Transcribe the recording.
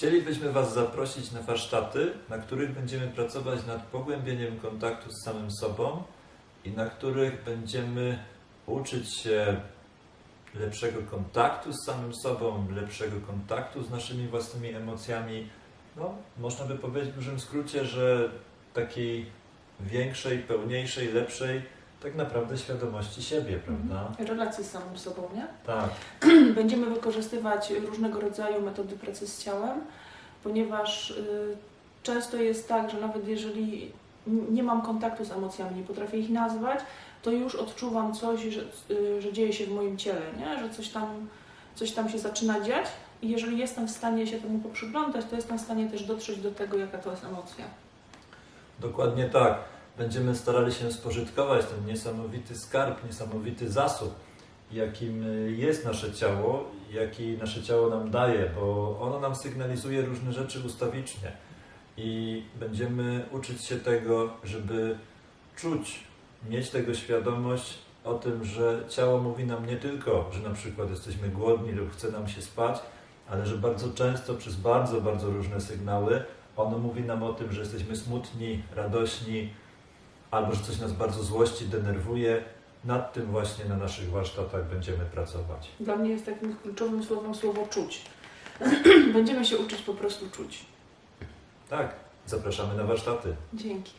Chcielibyśmy Was zaprosić na warsztaty, na których będziemy pracować nad pogłębieniem kontaktu z samym sobą i na których będziemy uczyć się lepszego kontaktu z samym sobą, lepszego kontaktu z naszymi własnymi emocjami. No, można by powiedzieć w dużym skrócie, że takiej większej, pełniejszej, lepszej tak naprawdę świadomości siebie, prawda? Relacje z samym sobą, nie? Tak. Będziemy wykorzystywać różnego rodzaju metody pracy z ciałem, ponieważ y, często jest tak, że nawet jeżeli nie mam kontaktu z emocjami, nie potrafię ich nazwać, to już odczuwam coś, że, y, że dzieje się w moim ciele, nie? że coś tam, coś tam się zaczyna dziać. I jeżeli jestem w stanie się temu poprzyglądać, to jestem w stanie też dotrzeć do tego, jaka to jest emocja. Dokładnie tak. Będziemy starali się spożytkować ten niesamowity skarb, niesamowity zasób, jakim y, jest nasze ciało, jaki nasze ciało nam daje, bo ono nam sygnalizuje różne rzeczy ustawicznie. I będziemy uczyć się tego, żeby czuć, mieć tego świadomość o tym, że ciało mówi nam nie tylko, że na przykład jesteśmy głodni lub chce nam się spać, ale że bardzo często przez bardzo, bardzo różne sygnały ono mówi nam o tym, że jesteśmy smutni, radośni, albo że coś nas bardzo złości, denerwuje. Nad tym właśnie na naszych warsztatach będziemy pracować. Dla mnie jest takim kluczowym słowem słowo czuć. Będziemy się uczyć po prostu czuć. Tak, zapraszamy na warsztaty. Dzięki.